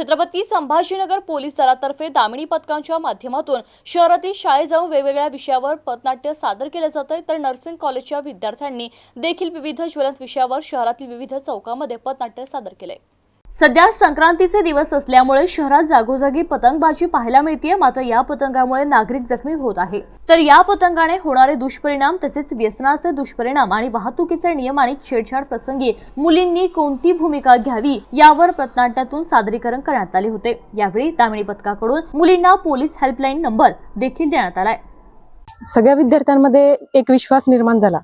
Chhatrapati Sambhajinagar police दलातर्फे दामिनी पथकांच्या माध्यमातून शहरातील शाळेत जाऊन वेगवेगळ्या विषयावर पथनाट्य सादर केलं आहे तर नर्सिंग कॉलेजच्या विद्यार्थ्यांनी देखील विविध ज्वलंत विषयावर शहरातील विविध चौकामध्ये पथनाट्य सादर केलंय. सध्या संक्रांतीचे दिवस असल्यामुळे शहरात जागोजागी पतंगबाजी पाहायला मिळते मात्र या पतंगामुळे नागरिक जखमी होत आहे. तर या पतंगाने होणारे दुष्परिणाम तसेच व्यसनाचे दुष्परिणाम आणि वाहतुकीचे नियम आणि छेडछाड प्रसंगी मुलींनी कोणती भूमिका घ्यावी यावर पथनाट्यातून सादरीकरण करण्यात आले होते. यावेळी दामिणी पथकाकडून मुलींना पोलीस हेल्पलाईन नंबर देखील देण्यात आलाय. सगळ्या विद्यार्थ्यांमध्ये एक विश्वास निर्माण झाला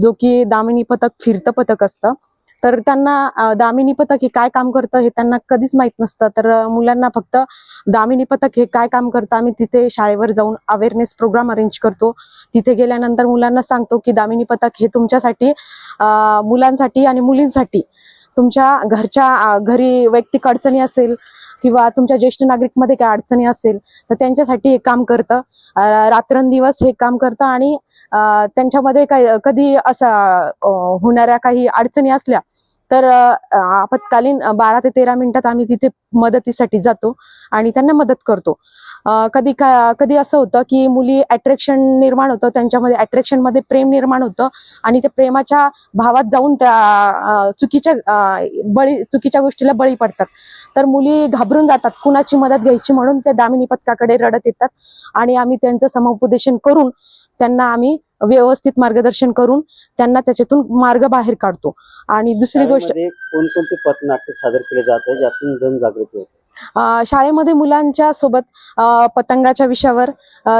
जो की दामिनी पथक फिरतं पथक असतं. तर त्यांना दामिनी पथक हे काय काम करतं हे त्यांना कधीच माहीत नसतं. तर मुलांना फक्त दामिनी पथक हे काय काम करतं आम्ही तिथे शाळेवर जाऊन अवेअरनेस प्रोग्राम अरेंज करतो. तिथे गेल्यानंतर मुलांना सांगतो की दामिनी पथक हे तुमच्यासाठी मुलांसाठी आणि मुलींसाठी तुमच्या घरच्या घरी वैयक्तिक अडचणी असेल किंवा तुमच्या ज्येष्ठ नागरिकमध्ये काय अडचणी असेल तर त्यांच्यासाठी हे काम करतं. रात्रंदिवस हे काम करतं आणि त्यांच्यामध्ये काय कधी असा होणाऱ्या काही अडचणी असल्या तर आपत्कालीन बारा ते तेरा मिनिटात आम्ही तिथे मदतीसाठी जातो आणि त्यांना मदत करतो. कधी का कधी असं होतं की मुली अट्रॅक्शन निर्माण होतं त्यांच्यामध्ये अट्रॅक्शनमध्ये प्रेम निर्माण होतं आणि त्या प्रेमाच्या भावात जाऊन त्या चुकीच्या बळी चुकीच्या गोष्टीला बळी पडतात. तर मुली घाबरून जातात कुणाची मदत घ्यायची म्हणून त्या दामिनी पथकाकडे रडत येतात आणि आम्ही त्यांचं समुपदेशन करून त्यांना आम्ही व्यवस्थित मार्गदर्शन करून त्यांना त्याच्यातून मार्ग बाहेर काढतो. आणि दुसरी गोष्ट कोणकोणते पथनाट्य सादर केले जात आहे ज्यातून जनजागृती होते? शाळेमध्ये मुलांच्या सोबत पतंगाच्या विषयावर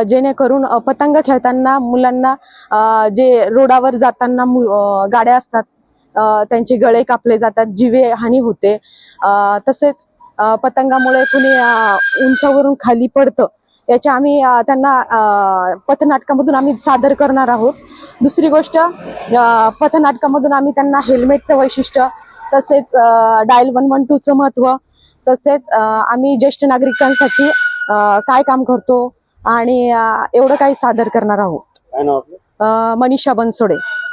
जेणेकरून पतंग खेळताना मुलांना जे रोडावर जाताना गाड्या असतात त्यांचे गळे कापले जातात जीवे हानी होते. तसेच पतंगामुळे कुणी उंचावरून खाली पडतं याच्या आम्ही त्यांना पथनाटकामधून आम्ही सादर करणार आहोत. दुसरी गोष्ट पथनाटकामधून आम्ही त्यांना हेल्मेटचं वैशिष्ट्य तसेच डायल वन वन टूचं महत्त्व तसेच आम्ही ज्येष्ठ नागरिकांसाठी काय काम करतो आणि एवढं काही सादर करणार आहोत. मनीषा बनसोडे.